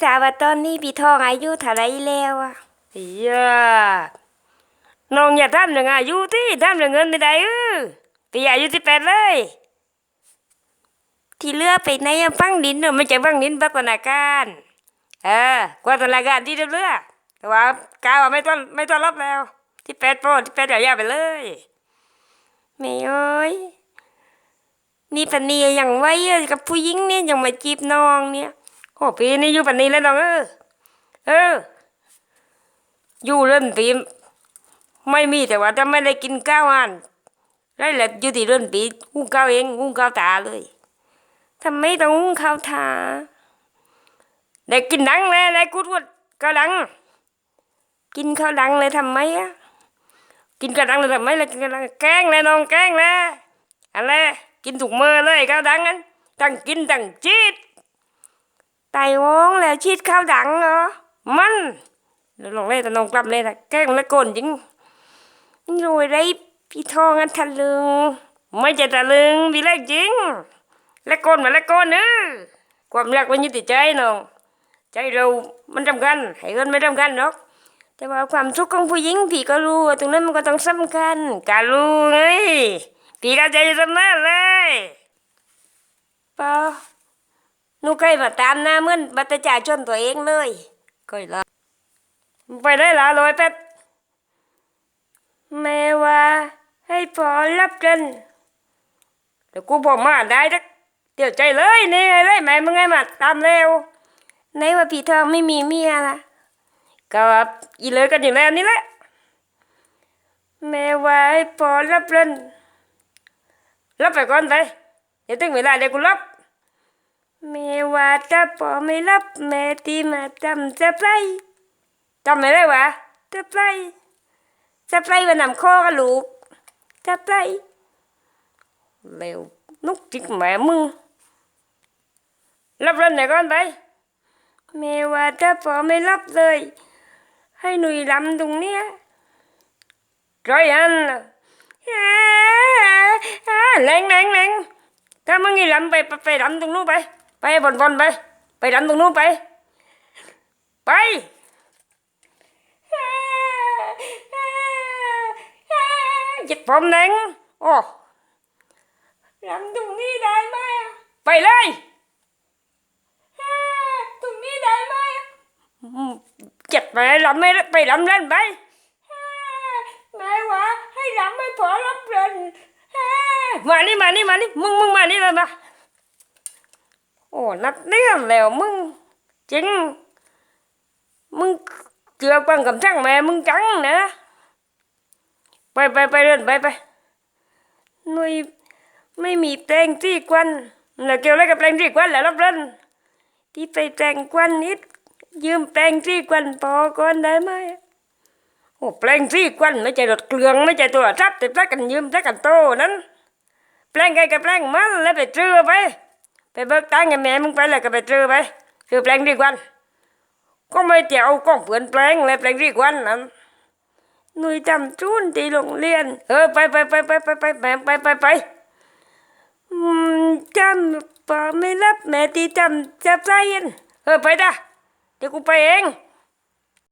ทราว่าตอนนี้พี่ทองอายุเท่าไรแล้วอะอย่าน้องอย่าทำเรื่องอายุที่ทำเรื่องเงินไม่ได้เออพี่อายุสิบแปดเลย ที่เลือกไปไหนอะฟังดินเนอะไม่ใช่ฟังนินพัฒนาการเออกว่าธนาการที่เรือแต่ว่ากาวไม่ต้อนไม่ต้อนรับแล้ว ที่แปดโปรที่แปดอย่าไปเลยไม่เอ้ยนี่ปนีอย่างไว้กับผู้หญิงเนี่ยยังมาจีบน้องเนี่ย โอ้ปีนี้อยู่ปันนี้แล้วน้องเออเออ อยู่เรื่อนปีไม่มีแต่ว่าจะไม่ได้กินข้าวอันได้แหละอยู่ที่เรื่อนปีหุ้งข้าวเองหุ้งข้าวตาเลยทำไมต้องหุ้งข้าวทาได้กินดังเลยได้กุดกุดก็ดัง กินข้าวดังเลยทำไมอะกินกระดังเลยทำไมเลยกินกระดังแกงเลยน้องแกงเลยอะไรกินถูกมือเลยข้าวดังนั้นตั้งกินตั้งจีด ไต่วงแล้วชีดข้าวดังเหรอมันเดี๋ยวลองเล่นแต่น้องกลับเลยนะแกล้งและโกนจริงรวยได้พี่ทองอันทะลึง ไม่ใช่ตะลึงพี่เล็กจริงละโกนมาละโกนเนอะความรักมันอยู่ที่ใจน้องใจเรามันสำคัญให้เงินไม่สำคัญหรอกแต่ว่าความสุขของผู้หญิงพี่ก็รู้ตรงนั้นมันก็ต้องสำคัญการรู้ไงพี่เข้าใจเสมอเลยปอ นูเคยมาตามหน้าเหมือนบัตรประชาชนตัวเองเลยก็ละไปได้ละลอยแป๊บแม่ว่า ให้พอรับกันเดี๋ยวกูบอกมาได้ทักเดี๋ยวใจเลยนี่ไงเลยแม่มึงไงมาตามเร็วไหนว่าพี่ทองไม่มีเมียล่ะก็อีเลยกันอยู่แล้วนี่แหละแม่ว่าให้พอรับกันรับไปก่อนไปเดี๋ยวถึงเวลาเดี๋ยวกูรับ แม่ว่าถ้าพอไม่รับแม่ที่มาทำจะไปจำไม่ได้วะจะไปจะไปวันนำข้อกับลูกจะไปเร็วนุกจิกแม่มึงรับเล่นไหนก่อนไปแม่ว่าถ้าพอไม่รับเลย ให้หนุ่ยลำตรงเนี้ยร้อยอันแรงแรงแรงถ้ามึงอีลำไปไปไปลำตรงนู้นไป ไปบนบนไป ไปลำตรงนู้นไป ไป จิตผมแดงโอ้ลำตรงนี้ได้ไหมอะไปเลยตรงนี้ได้ไหมเจ็บไปลำไม่ได้ไปลำเล่นไปแม่ว่าให้ลำไม่พอรับเงินมานี่มานี่มานี่มึงมึงมานี่เลยมา โอ้นัดเดียวแล้วมึงจริงมึงเจือปังกับช่างแม่มึงจังนะ ไปไปไปเล่นไปไปหนุ่ยไม่มีแปลงที่ควันแล้วเกี่ยวอะไรกับแปลงที่กวนแล้วรับเล่นที่ไปแต่งควันนิดยืมแปลงที่ควันพอก่อนได้ไหมโอ้แปลงที่กวนไม่ใช่รถเกลืองไม่ใช่ตัวทับแต่แปลงกันยืมแปลงกันโตนั้นแปลงไงกับแปลงมันแล้วไปเจือไป ไปเบิกตังค์กับแม่มึงไปแล้ก็ไปเจอไปคือแปลงรีกวัน ก็ไม่เจียวกล้องเผือนแปลงเลยแปลงรีกวันนั้นหนุ่ยจำจุนตีโรงเรียน เออไปไปไปไปไปไปแมไปไปไปจำป่าไม่รับแม่ตีจำจัใจเย็นเออไปจ้ะเดี๋ยวกูไปเอง